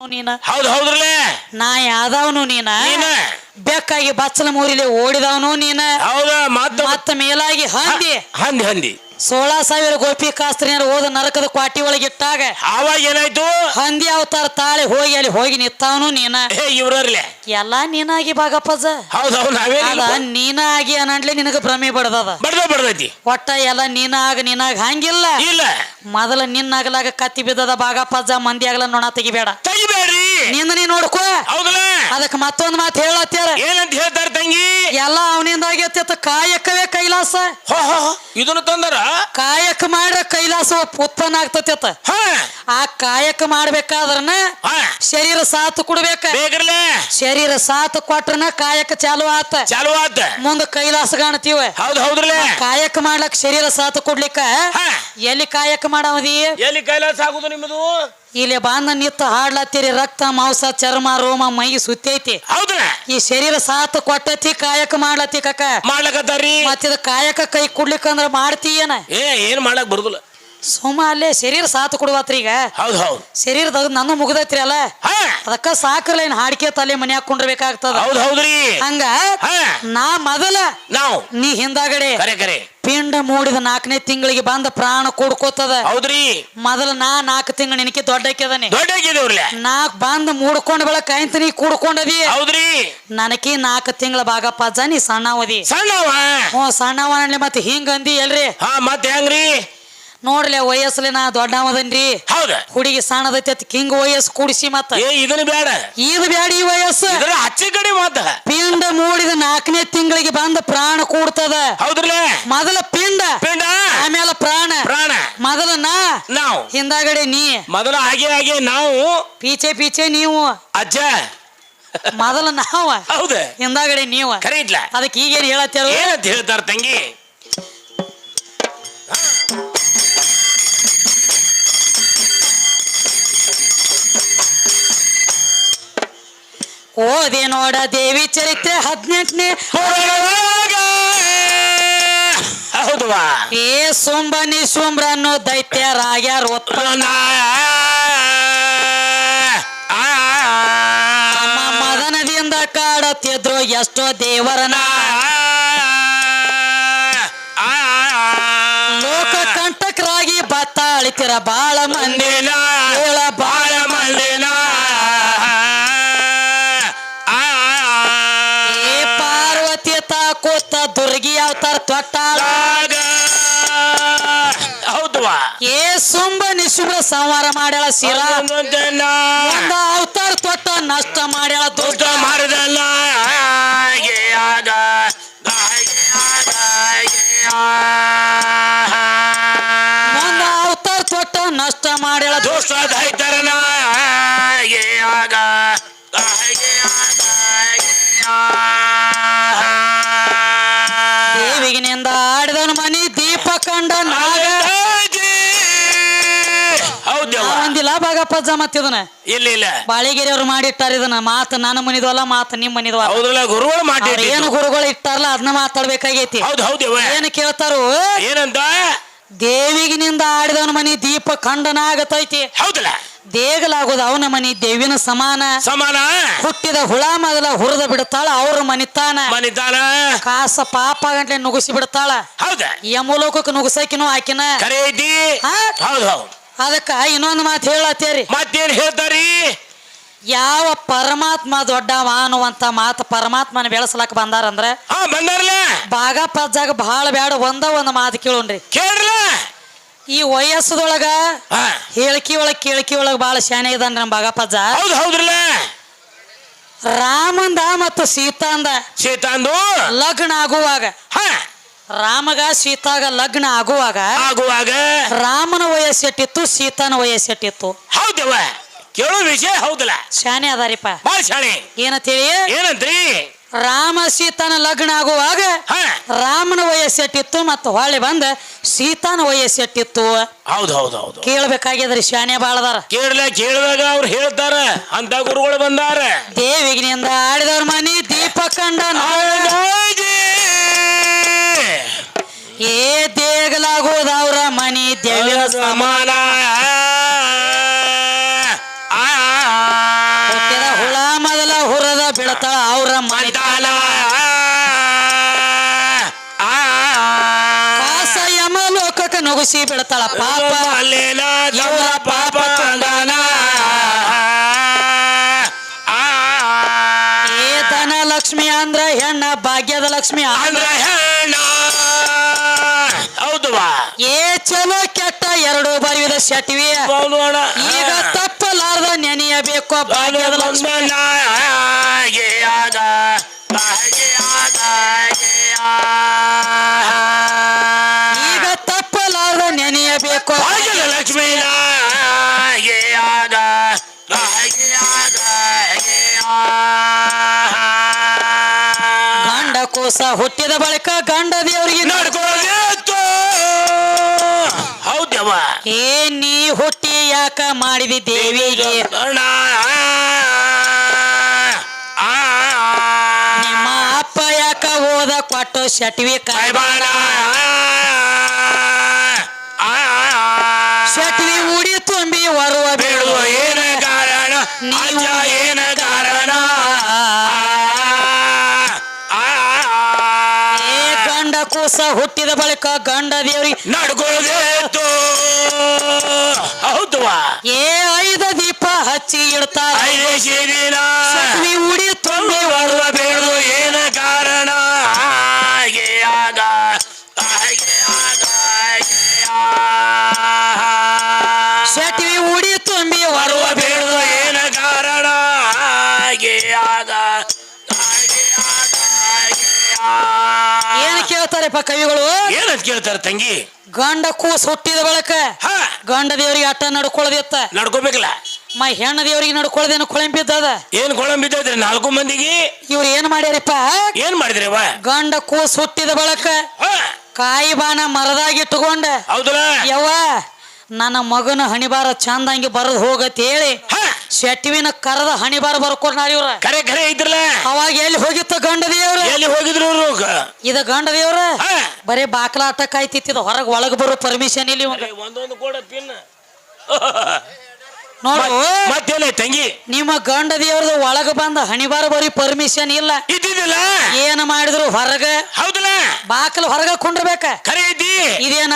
ನೀನ? ಹೌದು ಹೌದ್ರಲ್ಲೇ ನಾ ಯಾದವನು ನೀನ? ನೀನ? ಬೆಕ್ಕಾಗಿ ಬಚ್ಚಲ ಮೂರಿಲಿ ಓಡಿದವನು ನೀನ. ಹೌದ? ಮತ್ತ ಮತ್ತ ಮೇಲಾಗಿ ಹಂದಿ. ಹಂದಿ ಹಂದಿ. ಸೋಳ ಸಾವಿರ ಗೋಪಿ ಕಾಸ್ತ್ರಿಯರು ಹೋದ ನರಕದ ಕ್ವಾಟಿ ಒಳಗಿಟ್ಟಾಗ ಅವಾಗ ಏನಾಯ್ತು? ಹಂದಿ ಅವತಾರ ತಾಳೆ ಹೋಗಿ ಅಲ್ಲಿ ಹೋಗಿ ನಿತ್ತವನು ನೀನ. ಇವ್ರಲ್ಲೇ. ಇವ್ರರ್ಲೆ ಎಲ್ಲಾ ನೀನಾಗಿ ಬಾಗಪ್ಪಜ ಹೌದ್ ಹೌದ್ ನಾವೇ ಅದ ನೀನ ಆಗಿ ಅನ್ನಂಡ್ಲೆ ನಿನಗ ಭ್ರಮೆ ಬಡದದ. ಬಡ್ದ ಬಡ್ದೈತಿ. ಒಟ್ಟ ಎಲ್ಲ ನೀನ ಆಗ ನೀನಾಗ ಹಂಗಿಲ್ಲ. ಇಲ್ಲ. ಮೊದಲ ನಿನ್ನಾಗಲಾಗ ಕತ್ತಿ ಬಿದ್ದದ ಬಾಗಪ್ಪಜ ಮಂದಿ ಆಗಲ ನೊಣ ತೆಗಿಬೇಡ. ತೆಗಿಬೇಡ್ರಿ. ನಿಂದ ನೀ ನೋಡ್ಕೋ. ಹೌದಲ್ಲ? ಅದಕ್ಕೆ ಮತ್ತೊಂದು ಮಾತು ಏನಂತ ಹೇಳ್ತಾರ ತಂಗಿ? ಎಲ್ಲ ಅವನಿಂದ ಆಗೈತಿ ಕಾಯಕವೇ ಕೈಲಾಸ. ಹೋ ಹೋ ಹೋ, ಇದನ್ನ ತಂದರ? ಕಾಯಕ ಮಾಡ್ರೆ ಕೈಲಾಸ ಉತ್ಪನ್ನ ಆಗ್ತತಿ ಅತ್ತ. ಹಾ. ಆ ಕಾಯಕ ಮಾಡ್ಬೇಕಾದ್ರನ ಶರೀರ ಸಾತ್ ಕೊಡ್ಬೇಕ. ಬೇಕ್ರಲೆ ಶರೀರ ಸಾತ್ ಕೊಟ್ರನ ಕಾಯಕ ಚಾಲು ಆತ. ಚಾಲು ಆತ. ಮುಂದ ಕೈಲಾಸ ಕಾಣ್ತೀವ. ಹೌದು ಹೌದ್ರಲೆ. ಕಾಯಕ ಮಾಡ್ಲಕ್ ಶರೀರ ಸಾತ್ ಕೊಡ್ಲಿಕ್ಕ? ಎಲ್ಲಿ ಕಾಯಕ ಮಾಡಿ ಎಲ್ಲಿ ಕೈಲಾಸ ಆಗುದು ನಿಮ್ಮದು ಇಲ್ಲಿ ಬಾಂಧ ನಿತ್ತ ಹಾಡ್ಲತ್ತೀರಿ ರಕ್ತ ಮಾಂಸ ಚರ್ಮ ರೋಮ ಮೈ ಸುತ್ತೈತಿ. ಈ ಶರೀರ ಸಾತ್ ಕೊಟ್ಟತಿ ಕಾಯಕ ಮಾಡ್ಲತ್ತಿ ಕಕ್ಕ ಮಾಡ್ಲಕತ್ತಾರ್ರಿ ಮತ್ತಿದ ಕಾಯಕ ಕೈ ಕೊಡ್ಲಿಕ್ಕಂದ್ರ ಮಾಡ್ತೀಯನ? ಏ ಏನ್ ಮಾಡಕ್ ಬರುದಿಲ್ಲ. ಸುಮ್ಮ ಅಲ್ಲೇ ಶರೀರ ಸಾಥ್ ಕೊಡುವತ್ರಿ ಈಗ ಹೌದ್. ಹೌದ್ ಶರೀರದಾಗ ನನ್ನ ಮುಗ್ದೈತ್ರಿ ಅಲ್ಲ. ಹಾ. ಅದಕ್ಕ ಸಾಕ್ರಲ್ಲ ಏನ್ ಹಾಡ್ಕೆ ತಲೆ ಮನೆ ಹಾಕೊಂಡಿರ್ಬೇಕಾಗ್ತದ ಹೌದ್ ಹೌದ್ರಿ. ಹಂಗ ಹಾ. ನಾ ಮೊದಲ ನಾವು. ನೀ ಹಿಂದಾಗಡೆ ಕರೆ ಕರೆ. ಪಿಂಡ ಮೂಡಿದ ನಾಲ್ಕನೇ ತಿಂಗಳಿಗೆ ಬಂದ ಪ್ರಾಣ ಕೂಡ್ಕೋತದ. ಹೌದ್ರಿ. ಮೊದಲ ನಾ ನಾಲ್ಕು ತಿಂಗಳು ನಿನಕ್ಕೆ ದೊಡ್ಡಕ್ಕೆದನಿ. ದೊಡ್ಡ ಆಗಿದೇವ್ರಲ್ಲ ನಾಕ್ ಬಂದ್ ಮೂಡ್ಕೊಂಡ್ ಬೆಳಕ ಆಯ್ತ ನೀ ಕೂಡ್ಕೊಂಡದಿ. ಹೌದ್ರಿ. ನನಕಿ ನಾಲ್ಕು ತಿಂಗಳ ಭಾಗಪ್ಪ ಅಜ್ಜ ನೀ ಸಣ್ಣವದಿ. ಸಣ್ಣವ. ಹ್ಞೂ ಸಣ್ಣವ ಅನ್ಲಿ ಮತ್ತೆ ಹಿಂಗ ಅಂದಿ ಎಲ್ರಿ. ಹಾ ಮತ್ ಹೆಂಗ್ರಿ? ನೋಡ್ಲಿ ವಯಸ್ಸಲ್ಲಿ ನಾ ದೊಡ್ಡವದನ್ರಿ ಹೌದ? ಹುಡುಗಿ ಸಣ್ಣದೈತಿ ಅತ್ ಹಿಂಗ ವಯಸ್ಸು ಕೂಡಿಸಿ ಮತ್ತ. ಏ ಇದನ್ನ ಬೇಡ ಇದು ಬ್ಯಾಡ ಈ ವಯಸ್ಸು. ಇದ್ರ ಹಚ್ಚಿ ಕಡೆ ಮಾತ. ಪಿಂಡ ಮೂಡಿದ ನಾಲ್ಕನೇ ತಿಂಗಳಿಗೆ ಬಂದ ಪ್ರಾಣ ಕೂಡ್ತದ. ಹೌದ್ರಲ್ಲ ಮೊದಲ ಪಿಂಡ. ಪಿಂಡ? ಆಮೇಲೆ ಪ್ರಾಣ. ಪ್ರಾಣ. ಮೊದಲ ನಾ. ನಾವು. ಹಿಂದಾಗಡೆ ನೀ. ಮೊದಲ ಹಾಗೆ ಹಾಗೆ ನಾವು. ಪೀಚೆ ಪೀಚೆ ನೀವು. ಅಜ್ಜ. ಮೊದಲ ನಾವ. ಹೌದು? ಹಿಂದಾಗಡೆ ನೀವು. ಕರೀಟ್ಲ. ಅದಕ್ಕೆ ಈಗೇನ್ ಹೇಳತ್ತೇಳು ಏನಂತ ಹೇಳ್ತಾರ ತಂಗಿ? ಓದಿ ನೋಡ ದೇವಿ ಚರಿತ್ರೆ ಹದಿನೆಂಟನೇ. ಹೌದವಾ? ಏ ಸುಂಬ ನಿಶುಂಬ್ರ ಅನ್ನೋ ದೈತ್ಯರಾಗ್ಯಾರ ಉತ್ಪನ್ನ ತಮ್ಮ ಮದನದಿಂದ ಕಾಡತ್ತಿದ್ರು ಎಷ್ಟೋ ದೇವರನ ಲೋಕ ಕಂಟಕರಾಗಿ ಬತ್ತಾಳಿತಿರ ಬಾಳ ಮಂದಿ. ಬಾಳ ದುರ್ಗಿ ಸಂವಾರ ಹೌದವಾ ಏ ಸುಂಬ ಸಂಹಾರ ಮಾಡ್ಯಾಳ ಶಿರ. ಒಂದ ಅವತಾರ ತೊಟ್ಟ ನಷ್ಟ ಮಾಡ್ಯಾಳ ದುಷ್ಟ ದುಷ್ಟ ಮಾಡಿದಲ್ಲ? ಒಂದ ಅವತಾರ ತೊಟ್ಟ ನಷ್ಟ ಮಾಡ್ಯಾಳ ದುಷ್ಟ ಭಾಗಪ್ಪ ಮತ್ತಿದನ ಇಲ್ಲ ಇಲ್ಲ. ಬಾಳಿಗೆರೆ ಅವ್ರು ಮಾಡಿಟ್ಟಾರ ಇದನ್ನ. ಮಾತ ನನ್ನ ಮನಿದ್ವಲ್ಲ ಮಾತ ನಿಮ್ ಮನಿದ್ವಲ್ಲ ಹೌದಲ್ಲ ಗುರುಗಳು ಅವ್ರ ಮಾಡಿ ಏನು ಗುರುಗಳು ಇಟ್ಟಾರಲ್ಲ ಅದನ್ನ ಮಾತಾಡ್ಬೇಕಾಗೈತಿ. ಹೌದು ಹೌದು ಏನು ಕೇಳ್ತಾರು? ಏನಂತ ದೇವಿಗಿನಿಂದ ಆಡಿದವನ ಮನಿ ದೀಪ ಖಂಡನ ಆಗತೈತಿ ಹೌದಲ್ಲ. ದೇಗಲಾಗೋದು ಅವನ ಮನಿ ದೇವಿನ ಸಮಾನ. ಸಮಾನ? ಹುಟ್ಟಿದ ಹುಳ ಮೊದಲ ಹುರಿದ ಬಿಡ್ತಾಳ ಅವ್ರ ಮನಿತಾನ. ಮನಿದಾನ ಕಾಸ ಪಾಪ ಗಂಟ್ಲೆ ನುಗಿಸಿ ಬಿಡ್ತಾಳ. ಹೌದ. ಯಮಲೋಕಕ್ಕೆ ನುಗ್ಸಕಿನೂ ಆಕಿನ. ಕರೆ ಐತಿ? ಹಾ? ಹೌದು ಹೌದು. ಅದಕ್ಕ ಇನ್ನೊಂದು ಮಾತು ಹೇಳತ್ತೇರಿ. ಮತ್ತೇನ್ ಹೇಳ್ತಾರಿ? ಯಾವ ಪರಮಾತ್ಮ ದೊಡ್ಡವ ಅನ್ನುವಂತ ಮಾತು ಪರಮಾತ್ಮನ ಬೆಳೆಸ್ಲಾಕ ಬಂದಾರಂದ್ರೆ ಹಾ ಬಂದಾರಲ್ಲ ಬಾಗ ಪಜ್ಜಾಗ ಬಹಳ ಬೇಡ ಒಂದ ಒಂದು ಮಾತು ಕೇಳೋಣ್ರಿ. ಕೇಳ್ರಲ್ಲ? ಈ ವಯಸ್ಸದೊಳಗ ಹಾ. ಹೇಳಿಕೆ ಒಳಗ ಕೇಳಿಕೆ ಒಳಗ ಬಹಳ ಶಾನೆ ಇದಾನ್ರಿ ನಮ್ಮ ಬಾಗಪ್ಪಜ್ಜ ಹೌದು ಹೌದ್ರಲ್ಲ? ರಾಮಂದ ಮತ್ತು ಸೀತಾಂದ ಸೀತಾಂದು? ಲಗ್ನ ಆಗುವಾಗ ರಾಮಗ ಸೀತಾಗ ಲಗ್ನ ಆಗುವಾಗ ಆಗುವಾಗ ರಾಮನ ವಯಸ್ಸೆಟ್ಟಿತ್ತು ಸೀತಾನ ವಯಸ್ಸೆಟ್ಟಿತ್ತು. ಹೌದವ ಕೇಳೋ ವಿಷಯ ಹೌದಲ್ಲ. ಶಾನೆ ಅದಾರಿಪ್ಪ. ಬಾಳ ಶಾಣೆ. ಏನಂತೇಳಿ ಏನಂತ್ರಿ ರಾಮ ಸೀತಾನ ಲಗ್ನ ಆಗುವಾಗ ರಾಮನ ವಯಸ್ಸೆಟ್ಟಿತ್ತು ಮತ್ತು ಹೊಳ್ಳಿ ಬಂದ ಸೀತಾನ ವಯಸ್ಸೆಟ್ಟಿತ್ತು. ಹೌದು ಹೌದು ಹೌದು. ಕೇಳ್ಬೇಕಾಗಿದ್ರಿ ಶಾನೆ ಬಾಳದಾರ ಕೇಳಲ ಕೇಳಿದಾಗ ಅವ್ರು ಹೇಳ್ತಾರ ಅಂತ ಗುರುಗಳು ಬಂದಾರ. ದೇವಿಗಿನಿಂದ ಆಡಿದವ್ರ ಮನಿ ದೀಪ ಕಂಡ ಏ ದೇಗಲಾಗೋದ ಅವ್ರ ಮನಿ ದೇವಿನ ಹುಳ ಸಮಾನ. ಆ. ಬೀಳತಾಳ ಅವ್ರ ಮನಿತಾನ ಕಾಸ ಯಮ ಲೋಕಕ್ಕೆ ನುಗುಸಿ ಬೀಳ್ತಾಳ ಪಾಪ. ಇವರ ಪಾಪ ತಂದಾನ ಏತನ ಲಕ್ಷ್ಮಿ ಅಂದ್ರ ಹೆಣ್ಣ ಭಾಗ್ಯದ ಲಕ್ಷ್ಮಿ ಅಂದ್ರ ಹೆಣ್ಣ. ಏ ಚಲೋ ಕೆಟ್ಟ ಎರಡು ಬರಿವಿದ ಶಟಿವಿ. ಹೌದು ಅಣ್ಣ. ಈಗ ತಪ್ಪಲಾರ್ದ ನೆನೆಯಬೇಕು ಭಾಗ್ಯದ ಲಕ್ಷ್ಮಿ. ಈಗ ತಪ್ಪಲಾರ್ದ ನೆನೆಯಬೇಕು ಲಕ್ಷ್ಮೀ ಗಂಡ ಕೋಸ ಹುಟ್ಟಿದ ಬಳಿಕ ಗಂಡ ಏ ನೀ ಹುಟ್ಟಿ ಯಾಕ ಮಾಡಿದಿ ದೇವಿಗೆ ಅಣ್ಣ ನಿಮ್ಮ ಅಪ್ಪ ಯಾಕ ಹೋದ ಕೊಟ್ಟು ಶಟ್ವಿ ಕಾಯ್ಬಾಣ ಶಟ್ವಿ ಉಡಿ ತುಂಬಿ ಹೊರುವ ಬೀಳುವ ಏನ ಕಾರಣ ಅಜ್ಜ ಕೂಸ ಹುಟ್ಟಿದ ಬಳಿಕ ಗಂಡ ದೇವರಿಗೆ ನಡ್ಕೊಳ್ಳೋದೇತು ಹೌದವಾ ಏ ಐದ ದೀಪ ಹಚ್ಚಿ ಇಡ್ತಾರ. ಐದೇಶಿ ದಿನ ಶಟಿವಿ ಉಡಿ ತುಂಬಿ ಕೇಳ್ತಾರಪ್ಪ ಕವಿಗಳು ಏನಂತ ಕೇಳ್ತಾರೆ ತಂಗಿ? ಗಂಡ ಕೂಸ್ ಹುಟ್ಟಿದ ಬಳಕ ಹಾ. ಗಂಡ ದೇವರಿಗೆ ಅಟ್ಟ ನಡ್ಕೊಳ್ಳೋದಿತ್ತ ನಡ್ಕೋಬೇಕಲ್ಲ. ಮೈ ಹೆಣ್ಣ ದೇವರಿಗೆ ನಡ್ಕೊಳ್ಳೋದೇನು ಕೊಳಂಬಿದ್ದದ ಏನ್ ಕೊಳಂಬಿದ್ದೈತ್ರಿ ನಾಲ್ಕು ಮಂದಿಗೆ? ಇವ್ರು ಏನ್ ಮಾಡ್ಯಾರಪ್ಪ? ಏನ್ ಮಾಡಿದ್ರಿ ಗಂಡ ಕೂಸ್ ಹುಟ್ಟಿದ ಬಳಕ ಕಾಯಿ ಬಾಣ ಮರದಾಗಿ ಮರದಾಗಿಟ್ಟುಕೊಂಡ. ಹೌದಲ್ಲ? ಯವ್ವ ನನ್ನ ಮಗನ ಹಣಿಬಾರ ಚಂದಂಗಿ ಬರದ್ ಹೋಗತ್ ಹೇಳಿ. ಶೆಟ್ಟಿವಿನ ಕರದ ಹಣಿಬಾರ ಬರ್ಕೊಡ್ನಾರ ಇವ್ರ. ಕರೆ ಕರೆ ಇದ್ರಲ್ಲ. ಅವಾಗ ಎಲ್ಲಿ ಹೋಗಿತ್ತ ಗಂಡ ದೇವ್ರ? ಎಲ್ಲಿ ಹೋಗಿದ್ರು ಇವ್ರು? ಇದ ಗಂಡ ದೇವ್ರ? ಹಾ. ಬರೇ ಬಾಕ್ಲಾಟ ಕಾಯ್ತಿತ್ತಿದ ಹೊರಗ್ ಒಳಗ್ ಬರೋ ಪರ್ಮಿಷನ್ ಇಲ್ಲಿ. ಒಂದೊಂದು ಕೂಡ ಪಿನ್ ನೋಡು. ಮತ್ತೇನ ತಂಗಿ? ನಿಮ್ಮ ಗಂಡ ದೇವ್ರದ್ದು ಒಳಗ ಬಂದ ಹಣಿಬಾರ ಬರೀ ಪರ್ಮಿಷನ್ ಇಲ್ಲ. ಇದ್ದಿದ್ದಿಲ್ಲ? ಏನು ಮಾಡಿದ್ರು ಹೊರಗ? ಹೌದಲ್ಲ? ಬಾಕಲ್ ಹೊರಗ ಕುಂಡ್ರಬೇಕ? ಕರೆ ಐತಿ? ಇದೇನ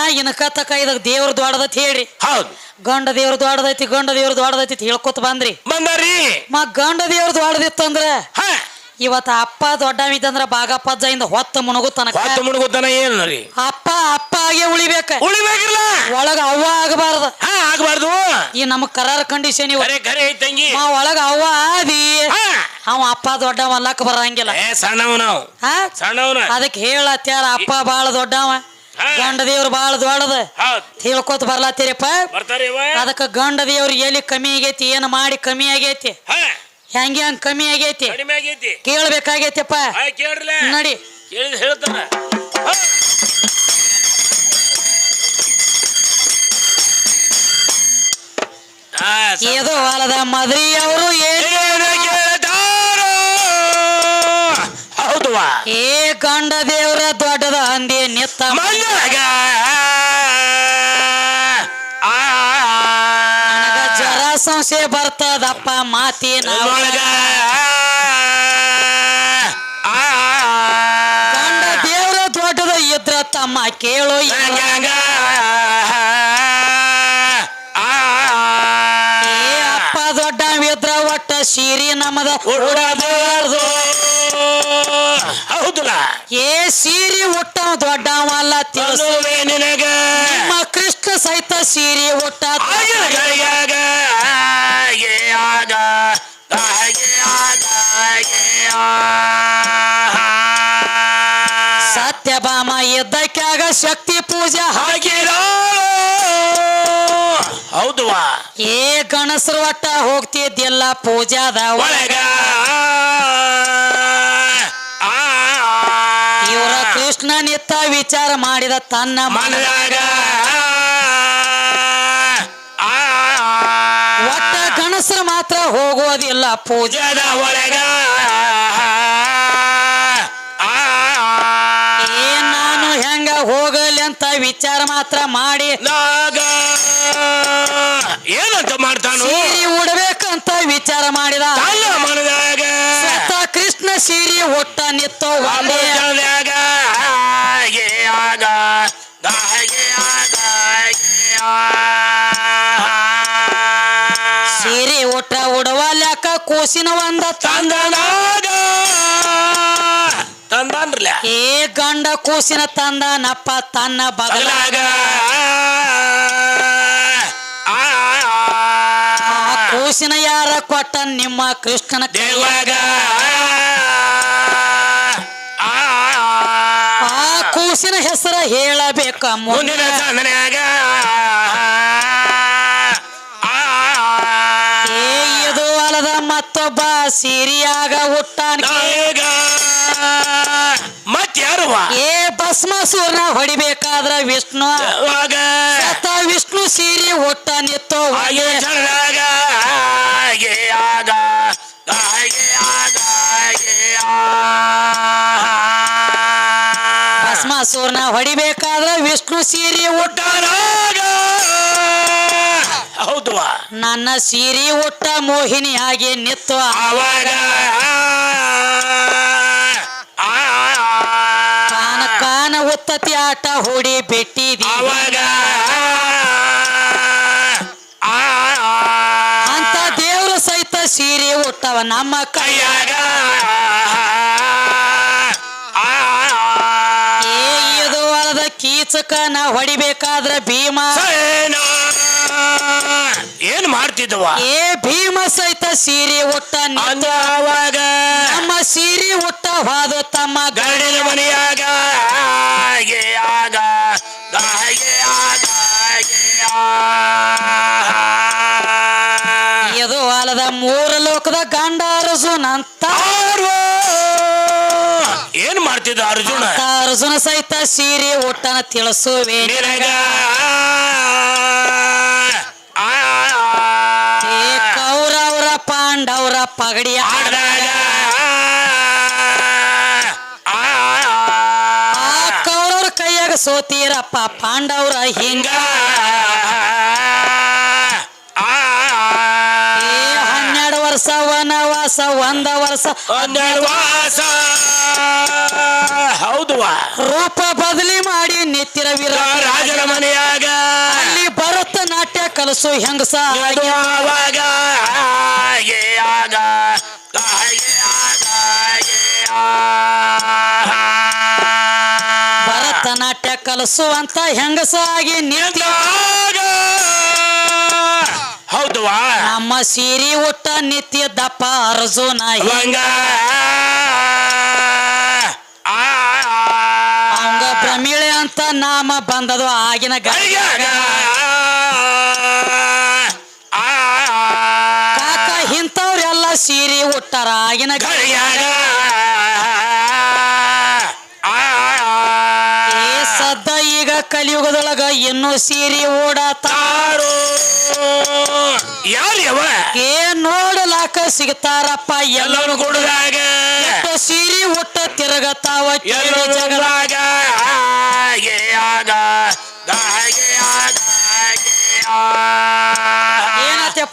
ತಕ ಇದ ದೇವ್ರ ದೊಡ್ಡದತ್ ಹೇಳ್ರಿ. ಹೌದು. ಗಂಡ ದೇವ್ರ ದೊಡ್ಡದೈತಿ ಗಂಡ ದೇವ್ರ ದೊಡ್ಡದೈತಿ ಹೇಳ್ಕೊತ ಬಂದ್ರಿ. ಬಂದ್ರಿ? ಮ ಗಂಡ ದೇವ್ರ ದೊಡ್ಡದಿತ್ತಂದ್ರ ಹಾ. ಇವತ್ತ ಅಪ್ಪ ದೊಡ್ಡವಿದ್ದಂದ್ರ ಬಾಗಪ್ಪಜ್ಜಯಿಂದ ಹೊತ್ತ ಮುಣಗು ತನಕ ಹೊತ್ತು ಮುಣಗುತ್ತಾನ ಏನ್ ರೀ? ಅಪ್ಪ ಅಪ್ಪ ಆಗೇ ಉಳಿಬೇಕ. ಉಳಿಬೇಕಿಲ್ಲ. ಒಳಗ ಅವ್ವ ಆಗಬಾರ್ದು. ಹಾ ಆಗ್ಬಾರ್ದು. ಈ ನಮ್ ಕರಾರ ಕಂಡೀಷನ್ ಇವ. ಕರೆ ಒಳಗ ಅವ್ವ ಆದಿ. ಹಾ. ಅವ ಅಪ್ಪ ದೊಡ್ಡವ ಅಲ್ಲಕ್ ಬರಂಗಿಲ್ಲ. ಏ ಸಣ್ಣವ ನಾವು. ಹಾ? ಸಣ್ಣವನ. ಅದಕ್ಕೆ ಹೇಳತ್ಯಾರ ಅಪ್ಪ ಬಾಳ ದೊಡ್ಡವ. ಹಾ. ಗಂಡ ದೇವ್ರು ಬಾಳ ದೊಡ್ಡದ. ಹೌದ್. ಹೇಳ್ಕೊತ ಬರ್ಲಾತೀರಪ್ಪ. ಬರ್ತಾರೆ ಇವ ಅದಕ್ಕ ಗಂಡ ದೇವ್ರು ಎಲ್ಲಿ ಕಮ್ಮಿ ಆಗೈತಿ ಏನ್ ಮಾಡಿ ಕಮ್ಮಿ ಆಗೈತಿ. ಹಾ. ಹೆಂಗೆ ಕಮ್ಮಿ ಆಗೈತಿ. ಕಡಿಮೆ ಆಗೈತಿ. ಕೇಳ್ಬೇಕಾಗೈತಿಪ್ಪ ಕೇಳ್ರಲ್ಲ ನಡಿ. ಕೇಳಿದ್ ಹೊಲದ ಮದ್ರಿ ಅವರು ಏ ಗಂಡ ದೇವ್ರ ದೊಡ್ಡದ ಅಂದಿ ನಿತ್ತ ಮಲ್ಯಾಗ ಆ ನನಗ ಜರ ಸಂಶಯ ಬರ್ತದಪ್ಪ ಮಾತಿನ ಒಳಗ ಆ ಗಂಡ ದೇವ್ರ ದೊಡ್ಡದ ಇದ್ರ ತಮ್ಮ ಕೇಳು ಈ ಹಂಗ್ಯಾಂಗ ಆ ಏ ಅಪ್ಪ ದೊಡ್ಡವಿದ್ರ ಒಟ್ಟ ಸೀರಿ ನಮದ ಉಡಬಾರ್ದು ಹೌದಲ್ಲ? ಏ ಸೀರಿ ಹುಟ್ಟವ ದೊಡ್ಡವಲ್ಲ ತಿಳಿಸು. ತಿಳಿಸುವೆ ನಿನಗ. ಕೃಷ್ಣ ಸಹಿತ ಸೀರೆ ಒಟ್ಟ. ಸತ್ಯಭಾಮ ಇದ್ದಕ್ಕಾಗ ಶಕ್ತಿ ಪೂಜೆ ಹಾಗಿರೋ ಹೌದು ಹೌದುವಾ ಏ ಗಣಸರು ಒಟ್ಟ ಹೋಗ್ತಿದ್ದಿಲ್ಲ ಪೂಜಾದ ಒಳಗ. ಇವರ ಕೃಷ್ಣ ನಿತ್ತ ವಿಚಾರ ಮಾಡಿದ ತನ್ನ ಮನ ಮನದಾಗ. ಒಟ್ಟ ಗಣಸರು ಮಾತ್ರ ಹೋಗೋದಿಲ್ಲ ಪೂಜಾದ ಜದ ಒಳಗ. ಆ ಏ ನಾನು ಹೆಂಗ ಹೋಗಲಿ ಅಂತ ವಿಚಾರ ಮಾತ್ರ ಮಾಡಿ ಏನಂತ ಮಾಡ್ತಾನು? ಸೀರೆ ಉಡ್ಬೇಕಂತ ವಿಚಾರ ಮಾಡಿದ. ಸ್ವತಃ ಕೃಷ್ಣ ಸೀರೆ ಒಟ್ಟ ನಿತ್ತೋ ಆಗ. ಸೀರೆ ಒಟ್ಟ ಉಡವಲ್ಯಾಕ ಕೂಸಿನ ಒಂದ ತಂದನಾಗ. ತಂದನ್ರಲ್ಲ. ಏ ಗಂಡ ಕೂಸಿನ ತಂದನಪ್ಪ ತನ್ನ ಬಗಲ ಬಗಲಾಗ ಆ ಕೂಸಿನ ಯಾರ ಕೊಟ್ಟ ನಿಮ್ಮ ಕೃಷ್ಣನ ದೇವಾಗ. ಆ ಕೂಸಿನ ಹೆಸರ ಹೇಳಬೇಕ ಮುಂದಿನ ಮುಂದಿನ ಏ ಇದು ಅಲದ ಮತ್ತೊಬ್ಬ ಸಿರಿಯಾಗ ಹುಟ್ಟಾನ ಮತ್ ಯಾರು ಏ ಭಸ್ಮಾಸೂರ್ನ ಹೊಡಿಬೇಕಾದ್ರ ವಿಷ್ಣು. ವಿಷ್ಣು ಸೀರಿ ಹುಟ್ಟಾನಿತ್ತು. ಭಸ್ಮಾಸೂರ್ನ ಹೊಡಿಬೇಕಾದ್ರ ವಿಷ್ಣು ಸೀರಿ ಒಟ್ಟ ಒಟ್ಟನಾಗ ಹೌದು ನನ್ನ ಸೀರೆ ಒಟ್ಟ ಮೋಹಿನಿಯಾಗಿ ನಿತ್ತು ಅವಾಗ ಕಾನ ಕಾನ ಉತ್ತತಿ ಆಟ ಹೂಡಿ ಬಿಟ್ಟಿದಿ ಅವಾಗ ಅಂತ ದೇವ್ರ ಸಹಿತ ಸೀರೆ ಉಟ್ಟವ ನಮ್ಮ ಕೈಯಾಗ ಏ ಇದು ಕೀಚಕನ ಹೊಡಿಬೇಕಾದ್ರ ಭೀಮ ಏನ್ ಮಾಡ್ತಿದ್ವ? ಏ ಭೀಮ ಸಹಿತ ಸೀರೆ ಉಟ್ಟ ನಿಂತವಾಗ ಅಂದವಾಗ ನಮ್ಮ ಸೀರೆ ಉಟ್ಟ ಹಾದ ತಮ್ಮ ಗರಡಿನ ಮನೆಯಾಗ ಹಾಗೆ ಆಗ ಹಾಗೆ ಆಗ ಹಾಗೆ ಇದು ಅಲದ ಮೂರ ಲೋಕದ ಗಂಡ ಅರ್ಜುನ ಅಂತ. ಆರ್ವ. ಏನ್ ಮಾಡ್ತಿದ್ದ ಅರ್ಜುನ? ಅಂತ ಅರ್ಜುನ ಸಹಿತ ಸೀರೆ ಉಟ್ಟನ ತಿಳಿಸುವೆ. ನಿನಗ ಏ ಕೌರವರ ಪಾಂಡವರ ಪಗಡಿಯ ಕೌರವ್ರ ಕೈಯಾಗ ಸೋತೀರಪ್ಪ ಪಾಂಡವ್ರ ಹಿಂಗ ಹನ್ನೆರಡು ವರ್ಷ ವನವಾಸ ಒಂದ ವರ್ಷ ವಾಸ ಹೌದು ರೂಪ ಬದಲಿ ಮಾಡಿ ನಿತ್ತಿರ ವೀರ ರಾಜನ ಮನೆಯಾಗ ಕಲಸು ಹೆಂಗಸ ಆಗ ಭರತನಾಟ್ಯ ಕಲಸು ಅಂತ ಹೆಂಗಸಾಗಿ ಆಗಿ ನಿತ್ಯ ಹೌದುವಾ? ನಮ್ಮ ಸೀರಿ ಉಟ್ಟ ನಿತ್ಯ ದಪ್ಪ ಅರ್ಜುನ ಹೆಂಗ ಪ್ರಮಿಳೆ ಅಂತ ನಾಮ ಬಂದದು ಆಗಿನ ಗ ಸೀರೆ ಉಟ್ಟರಾಗಿನ ಆಗಿನ ಗ ಕೈಯಾಗ ಏ ಸದ್ದ ಈಗ ಕಲಿಯುಗದೊಳಗ ಇನ್ನೂ ಸೀರೆ ಓಡತಾರು? ತಾರು ಯಾರು ಯವ ಏ ನೋಡಲಾಕ ಸಿಗ್ತಾರಪ್ಪ ಎಲ್ಲ ಎಲ್ಲರೂ ಕುಡ್ದಾಗ ಸೀರೆ ಉಟ್ಟ ತಿರುಗತಾವ ಕೇಳಿ ಎಲ್ಲರೂ ಜಗಳ. ಜಗಳಾಗ ಹಾಗೆ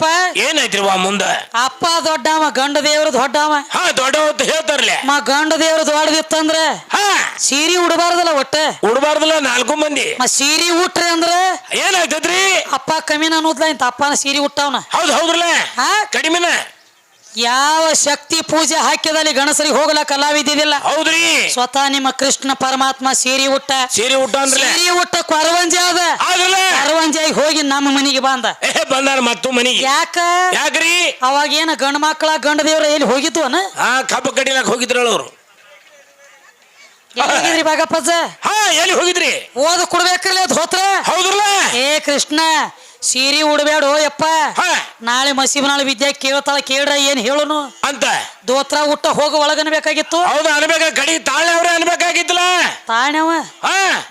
ಆಗ ಹಾಗೆ ಏನತ್ತಪ್ಪ ಏನೈತ್ರಿವ ಮುಂದ? ಅಪ್ಪ ದೊಡ್ಡವ ಗಂಡ ದೇವ್ರ ದೊಡ್ಡವ. ಹಾ ದೊಡ್ಡ ಹೊತ್ತು ಹೇಳ್ತಾರಲೆ ಮ ಗಂಡ ದೇವ್ರ ದೊಡ್ಡದಿತ್ತಂದ್ರ ಹಾ. ಸೀರೆ ಉಡಬಾರ್ದಲ್ಲ ಒಟ್ಟ? ಉಡ್ಬಾರ್ದಲ್ಲ ನಾಲ್ಕು ಮಂದಿ. ಮ ಸೀರೆ ಉಟ್ರಿ ಅಂದ್ರ? ಏನಾಗ್ತದ್ರಿ ಅಪ್ಪ ಕಮ್ಮಿನ ಅನ್ನೋದ್ಲ ಇಂತ ಅಪ್ಪನ ಸೀರೆ ಉಟ್ಟವನ. ಹೌದ್ ಹೌದ್ರಲ್ಲ. ಹಾ? ಕಡಿಮೆನ? ಯಾವ ಶಕ್ತಿ ಪೂಜೆ ಹಾಕಿದಲ್ಲಿ ಗಣಸರಿಗೆ ಹೋಗಲ ಕಲಾವಿದ್ದಿಲ್ಲ ಹೌದ್ರಿ. ಸ್ವತಃ ನಿಮ್ಮ ಕೃಷ್ಣ ಪರಮಾತ್ಮ ಸೀರಿ ಉಟ್ಟ. ಸೀರಿ ಉಟ್ಟನ್ರಲ್ಲ ಸೀರಿ ಕೊರವಂಜಿ ಅದ ಆದ್ರಲ್ಲ ಕೊರವಂಜಿ ಹೋಗಿ ನಮ್ಮ ಮನೆಗೆ ಬಂದ. ಏ ಬಂದಾರ ಮತ್ತು ಮನಿಗೆ. ಯಾಕ? ಯಾಕ್ರಿ? ಅವಾಗ ಏನ ಗಂಡ ಮಕ್ಕಳ ಗಂಡ ದೇವ್ರ ಎಲ್ಲಿ ಹೋಗಿದ್ವು ಅನ ಕಬ್ಬ ಕಡಿಲಕ್ ಹೋಗಿದ್ರಳ ಅವ್ರು. ಎಲ್ಲಿ ಹೋಗಿದ್ರಿ ಬಾಗಪ್ಪಜ್ಜ ಹಾ ಎಲ್ಲಿ ಹೋಗಿದ್ರಿ? ಓದ್ ಕೊಡ್ಬೇಕ್ರಲ್ಲ ಹೋತ್ರ? ಹೌದ್ರಲ್ಲ ಏ ಕೃಷ್ಣ ಸೀರೆ ಉಡಬೇಡ ಯಪ್ಪ. ನಾಳೆ ಮಸೀಬ್ ನಾಳೆ ವಿದ್ಯಾ ಕೇಳ್ತಾಳ ಕೇಳ್ರ ಏನ್ ಹೇಳುನು? ಅಂತ. ದೋತ್ರ ಊಟ ಹೋಗ ಒಳಗನ್ಬೇಕಾಗಿತ್ತು ಹೌದು ಅನ್ಬೇಕ ಗಡಿ ತಾಳೆ ಅವ್ರೆ ಅನ್ಬೇಕಾಗಿತ್ತಲ್ಲ ತಾಣವ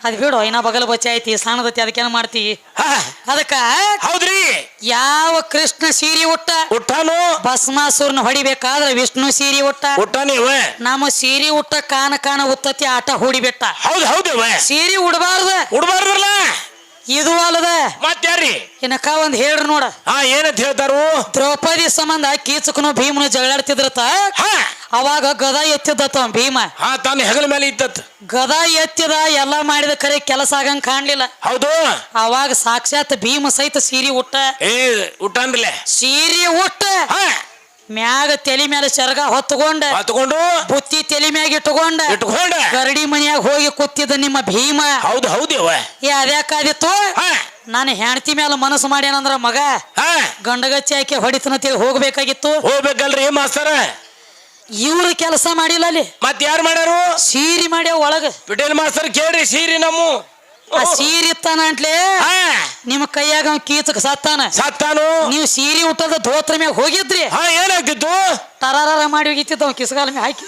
ಅದ್ ಬಿಡು ಇನ್ನ ಬಗಲ ಬಚ್ಚ ಐತಿ ಸಣ್ಣದತಿ ಅದಕ್ಕೆ ಮಾಡ್ತಿ. ಅದಕ್ಕ ಹೌದ್ರಿ. ಯಾವ ಕೃಷ್ಣ ಸೀರೆ ಉಟ್ಟ? ಉಟ್ಟಾನು? ಭಸ್ಮಾಸುರನ ಹೊಡಿಬೇಕಾದ್ರೆ ವಿಷ್ಣು ಸೀರೆ ಉಟ್ಟ. ಉಟ್ಟಾನಿವ ನಮ್ಮ ಸೀರೆ ಉಟ್ಟ ಕಾನ ಕಾನ ಉತ್ತತಿ ಆಟ ಹೂಡಿಬಿಟ್ಟ ಹೌದು ಹೌದು ಸೀರೆ ಉಡಬಾರ್ದ. ಉಡ್ಬಾರ್ದಲ್ಲ ಇದು ಅಲ್ಲದ? ಮತ್ಯಾರಿ ಇನ್ನಕ ಒಂದ್ ಹೇಳ್ರಿ ನೋಡ. ಹಾ ಏನಂತ ಹೇಳ್ತಾರು? ದ್ರೌಪದಿ ಸಂಬಂಧ ಕೀಚಕನು ಭೀಮನು ಜಗಳಾಡ್ತಿದ್ರತ? ಹಾ. ಅವಾಗ ಗದಾ ಎತ್ತಿದ್ದತ್ತ ಭೀಮ. ಹಾ ತನ್ನ ಹೆಗಲ ಮೇಲೆ ಇದ್ದತ್ ಗದಾ ಎತ್ತಿದ ಎಲ್ಲ ಮಾಡಿದ ಕರೆ ಕೆಲಸ ಆಗಂಗ್ ಕಾಣ್ಲಿಲ್ಲ. ಹೌದು. ಅವಾಗ ಸಾಕ್ಷಾತ್ ಭೀಮ ಸಹಿತ ಸೀರಿ ಉಟ್ಟ. ಏ ಊಟನ್ರಲೆ ಸೀರಿ ಉಟ್ಟ. ಹಾ. ಮ್ಯಾಗ ತಲೆ ಮೇಲೆ ಸೆರಗ ಹೊತ್ತುಕೊಂಡ ಹತ್ಕೊಂಡು ಬುತ್ತಿ ತಲೆ ಮ್ಯಾಗ ಇಟ್ಟುಕೊಂಡ ಇಟ್ಕೊಂಡ. ಗರಡಿ ಮನೆಯಾಗ ಹೋಗಿ ಕೂತಿದ್ದ ನಿಮ್ಮ ಭೀಮ. ಹೌದು ಹೌದೇವ ಹಾ. ನಾನು ಹೆಂಡತಿ ಮೇಲೆ ಮನಸ್ಸು ಮಾಡ್ಯಾನಂದ್ರ ಮಗ. ಗಂಡಗಚ್ಚಿ ಹಾಕಿ ಹೊಡಿತನಂತೇಳಿ ಹೋಗ್ಬೇಕಾಗಿತ್ತು. ಹೋಗ್ಬೇಕಲ್ರಿ ಮಾಸ್ತರ. ಇವ್ರು ಕೆಲಸ ಮಾಡಿಲ್ಲ ಅಲ್ಲಿ. ಮತ್ ಯಾರು ಮಾಡ್ಯಾರು? ಸೀರಿ ಮಾಡ್ಯಾವ ಒಳಗ. ಪಿಟೇಲ್ ಮಾಸ್ತರ್ ಕೇಳ್ರಿ ಸೀರಿ ನಮ್ಮ. ಆ ಸೀರಿ ಇತ್ತಾನ ಅಂಟ್ಲೆ? ನಿಮ್ ನಿಮ್ಮ ಕೈಯಾಗ ಅವ ಕೀಚಕ್ ಸತ್ತಾನ? ಸತ್ತಾನು? ನೀವು ಸೀರಿ ಉಟ್ಟದ ಧೋತ್ರ ಮ್ಯಾಗ ಹೋಗಿದ್ರಿ? ಹಾ ಏನಾಗ್ತಿತ್ತು ತರಾರ ಮಾಡಿ ಹೋಗಿತ್ತಿದ್ದ ಅವ್ ಕಿಸಗಾಲ ಮ್ಯಾಗ ಹಾಕಿ.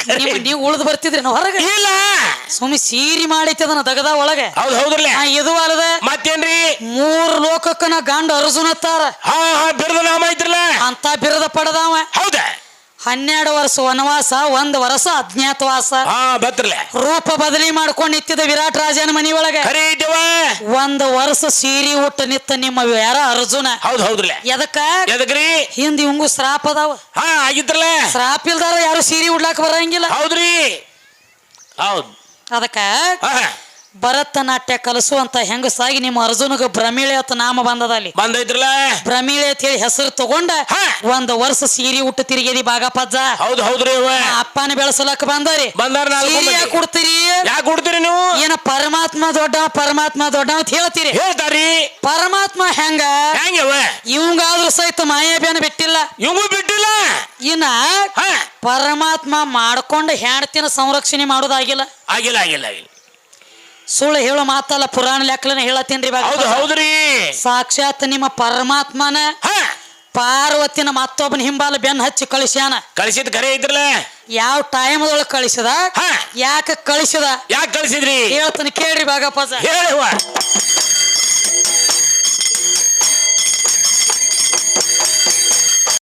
ನೀವು ಉಳಿದು ಬರ್ತಿದ್ರಿ ನಾವು ಹೊರಗೆ? ಇಲ್ಲ. ಸುಮ್ಮನೆ ಸೀರಿ ಮಾಡೈತದನ ದಗದ ಒಳಗೆ. ಹೌದು ಹೌದ್ರಲ್ಲ. ಇದು ಅಲ್ಲದ ಮತ್ತೇನ್ರಿ? ಮೂರ್ ಲೋಕಕ್ಕನ ಗಂಡ ಅರ್ಜುನತ್ತಾರ ಹಾ ಹಾ ಬಿರದ ನಾಮ ಐತ್ರಲ್ಲ. ಅಂತ ಬಿರದ ಪಡೆದವ ಹೌದ. ಹನ್ನೆರಡು ವರ್ಷ ವನವಾಸ ಒಂದ್ ವರ್ಷ ಅಜ್ಞಾತವಾಸ. ಹಾ ಬತ್ರಲ್ಲ ರೂಪ ಬದಲಿ ಮಾಡ್ಕೊಂಡು ನಿಂತಿದ್ದ ವಿರಾಟ್ ರಾಜನ ಮನಿ ಒಳಗೆ ಒಂದು ವರ್ಷ ಸೀರಿ ಉಟ್ಟ ನಿತ್ತ ನಿಮ್ಮ ಯಾರ ಅರ್ಜುನ. ಹೌದು ಹೌದ್ರಲ್ಲ ಎದಕ್ಕ? ಎದಕ್ರಿ? ಹಿಂದ್ ಇವಂಗು ಶ್ರಾಪ ಅದಾವ. ಹಾ ಆಗಿತ್ರಲ್ಲ ಶ್ರಾಪ ಇಲ್ದಾರ ಯಾರು ಸೀರಿ ಉಡ್ಲಾಕ ಬರಂಗಿಲ್ಲ. ಹೌದ್ರಿ. ಹೌದ್. ಅದಕ್ಕ ಹಾ ಭರತ ನಾಟ್ಯ ಕಲಿಸುವಂತ ಹೆಂಗಸಾಗಿ ನಿಮ್ಮ ಅರ್ಜುನಗ ಭ್ರಮಿಳೆ ಅಂತ ನಾಮ ಬಂದದ ಅಲ್ಲಿ. ಬಂದೈತ್ರಲ್ಲ? ಭ್ರಮಿಳೆ ಅಂತ ಹೇಳಿ ಹೆಸರು ತಗೊಂಡ. ಒಂದ್ ವರ್ಷ ಸೀರಿ ಉಟ್ಟು ತಿರುಗೇರಿ ಬಾಗಪ್ಪಜ್ಜ ಹೌದು ಹೌದ್ರಿ ಅಪ್ಪನ ಬೆಳೆಸಲಕ್ಕ ಬಂದರಿ. ಬಂದಾರ ನಾಲ್ಕು ಸೀರೆ ಮಂದಿ. ಯಾಕ್ ಕೊಡ್ತೀರಿ ಯಾಕೆ ಕೊಡ್ತೀರಿ ನೀವು? ಏನ ಪರಮಾತ್ಮ ದೊಡ್ಡ ಪರಮಾತ್ಮ ದೊಡ್ಡ ಅಂತ ಹೇಳ್ತೀರಿ. ಹೇಳ್ತಾರಿ. ಪರಮಾತ್ಮ ಹೆಂಗ? ಹೆಂಗವ ಇವಂಗಾದ್ರೂ ಸಹಿತ ಮಾಯಾಬ್ಯಾನ ಬಿಟ್ಟಿಲ್ಲ. ಇವಂಗೂ ಬಿಟ್ಟಿಲ್ಲ? ಇನ್ನ ಹಾ. ಪರಮಾತ್ಮ ಮಾಡ್ಕೊಂಡು ಹೆಣ್ತಿನ ಸಂರಕ್ಷಣೆ ಮಾಡೋದಾಗಿಲ್ಲ. ಆಗಿಲ್ಲ ಆಗಿಲ್ಲ ಆಗಿಲ್ಲ. ಸುಳ್ಳು ಹೇಳೋ ಮಾತಲ್ಲ ಪುರಾಣ ಲೆಕ್ಕಲನ ಹೇಳತ್ತೀನ್ರಿ. ಹೌದು ಹೌದ್ರಿ ಸಾಕ್ಷಾತ್ ನಿಮ್ಮ ಪರಮಾತ್ಮನ ಪಾರ್ವತಿನ ಮತ್ತೊಬ್ಬನ ಹಿಂಬಾಲ ಬೆನ್ನ ಹಚ್ಚಿ ಕಳಿಸ್ಯಾನ. ಕಳಿಸಿದ ಕರೆ ಇದ್ರಲ್ಲ? ಯಾವ ಟೈಮ್ ಒಳಗೆ ಕಳಿಸದ. ಯಾಕೆ ಕಳಿಸದ ಯಾಕೆ ಕಳಿಸಿದ್ರಿ? ಹೇಳ್ತಾನೆ ಕೇಳ್ರಿ ಬಾಗಪ್ಪ ಹೇಳುವ